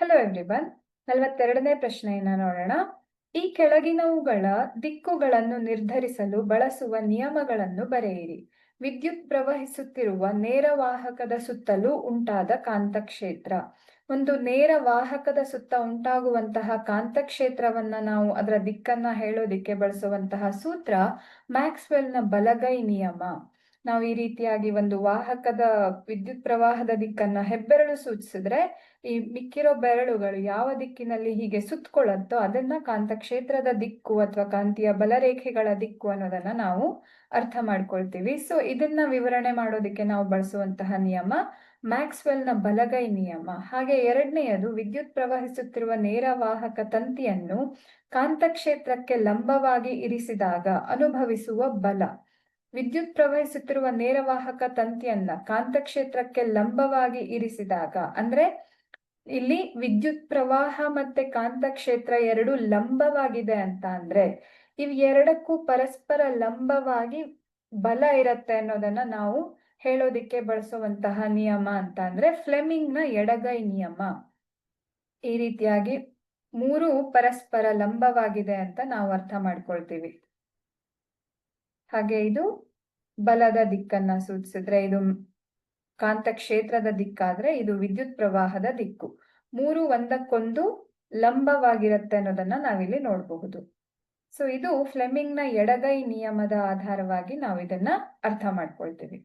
Hello everyone ನಲವತ್ತೆರಡನೇ ಪ್ರಶ್ನೆಯನ್ನ ನೋಡೋಣ. ಈ ಕೆಳಗಿನವುಗಳ ದಿಕ್ಕುಗಳನ್ನು ನಿರ್ಧರಿಸಲು ಬಳಸುವ ನಿಯಮಗಳನ್ನು ಬರೆಯಿರಿ. ವಿದ್ಯುತ್ ಪ್ರವಹಿಸುತ್ತಿರುವ ನೇರ ವಾಹಕದ ಸುತ್ತಲೂ ಉಂಟಾದ ಕಾಂತಕ್ಷೇತ್ರ. ಒಂದು ನೇರ ವಾಹಕದ ಸುತ್ತ ಉಂಟಾಗುವಂತಹ ಕಾಂತಕ್ಷೇತ್ರವನ್ನ ನಾವು ಅದರ ದಿಕ್ಕನ್ನ ಹೇಳೋದಿಕ್ಕೆ ಬಳಸುವಂತಹ ಸೂತ್ರ ಮ್ಯಾಕ್ಸ್ವೆಲ್ನ ಬಲಗೈ ನಿಯಮ. ನಾವು ಈ ರೀತಿಯಾಗಿ ಒಂದು ವಾಹಕದ ವಿದ್ಯುತ್ ಪ್ರವಾಹದ ದಿಕ್ಕನ್ನ ಹೆಬ್ಬೆರಳು ಸೂಚಿಸಿದ್ರೆ ಈ ಮಿಕ್ಕಿರೋ ಬೆರಳುಗಳು ಯಾವ ದಿಕ್ಕಿನಲ್ಲಿ ಹೀಗೆ ಸುತ್ತಕೊಳ್ಳುತ್ತೋ ಅದನ್ನ ಕಾಂತಕ್ಷೇತ್ರದ ದಿಕ್ಕು ಅಥವಾ ಕಾಂತೀಯ ಬಲರೇಖೆಗಳ ದಿಕ್ಕು ಅನ್ನೋದನ್ನ ನಾವು ಅರ್ಥ ಮಾಡ್ಕೊಳ್ತೀವಿ. ಸೊ ಇದನ್ನ ವಿವರಣೆ ಮಾಡೋದಕ್ಕೆ ನಾವು ಬಳಸುವಂತಹ ನಿಯಮ ಮ್ಯಾಕ್ಸ್ವೆಲ್ನ ಬಲಗೈ ನಿಯಮ. ಹಾಗೆ ಎರಡನೆಯದು ವಿದ್ಯುತ್ ಪ್ರವಹಿಸುತ್ತಿರುವ ನೇರ ವಾಹಕ ತಂತಿಯನ್ನು ಕಾಂತಕ್ಷೇತ್ರಕ್ಕೆ ಲಂಬವಾಗಿ ಇರಿಸಿದಾಗ ಅನುಭವಿಸುವ ಬಲ. ವಿದ್ಯುತ್ ಪ್ರವಹಿಸುತ್ತಿರುವ ನೇರವಾಹಕ ತಂತಿಯನ್ನ ಕಾಂತಕ್ಷೇತ್ರಕ್ಕೆ ಲಂಬವಾಗಿ ಇರಿಸಿದಾಗ, ಅಂದ್ರೆ ಇಲ್ಲಿ ವಿದ್ಯುತ್ ಪ್ರವಾಹ ಮತ್ತೆ ಕಾಂತಕ್ಷೇತ್ರ ಎರಡು ಲಂಬವಾಗಿದೆ ಅಂತ ಅಂದ್ರೆ, ಇವ್ ಎರಡಕ್ಕೂ ಪರಸ್ಪರ ಲಂಬವಾಗಿ ಬಲ ಇರತ್ತೆ ಅನ್ನೋದನ್ನ ನಾವು ಹೇಳೋದಿಕ್ಕೆ ಬಳಸುವಂತಹ ನಿಯಮ ಅಂತ ಅಂದ್ರೆ ಫ್ಲೆಮಿಂಗ್ನ ಎಡಗೈ ನಿಯಮ. ಈ ರೀತಿಯಾಗಿ ಮೂರು ಪರಸ್ಪರ ಲಂಬವಾಗಿದೆ ಅಂತ ನಾವು ಅರ್ಥ ಮಾಡ್ಕೊಳ್ತೀವಿ. ಹಾಗೆ ಇದು ಬಲದ ದಿಕ್ಕನ್ನ ಸೂಚಿಸಿದ್ರೆ ಇದು ಕಾಂತ ಕ್ಷೇತ್ರದ ದಿಕ್ಕಾದ್ರೆ ಇದು ವಿದ್ಯುತ್ ಪ್ರವಾಹದ ದಿಕ್ಕು. ಮೂರು ಒಂದಕ್ಕೊಂದು ಲಂಬವಾಗಿರುತ್ತೆ ಅನ್ನೋದನ್ನ ನಾವಿಲ್ಲಿ ನೋಡಬಹುದು. ಸೊ ಇದು ಫ್ಲೆಮಿಂಗ್ನ ಎಡಗೈ ನಿಯಮದ ಆಧಾರವಾಗಿ ನಾವು ಇದನ್ನ ಅರ್ಥ ಮಾಡ್ಕೊಳ್ತೀವಿ.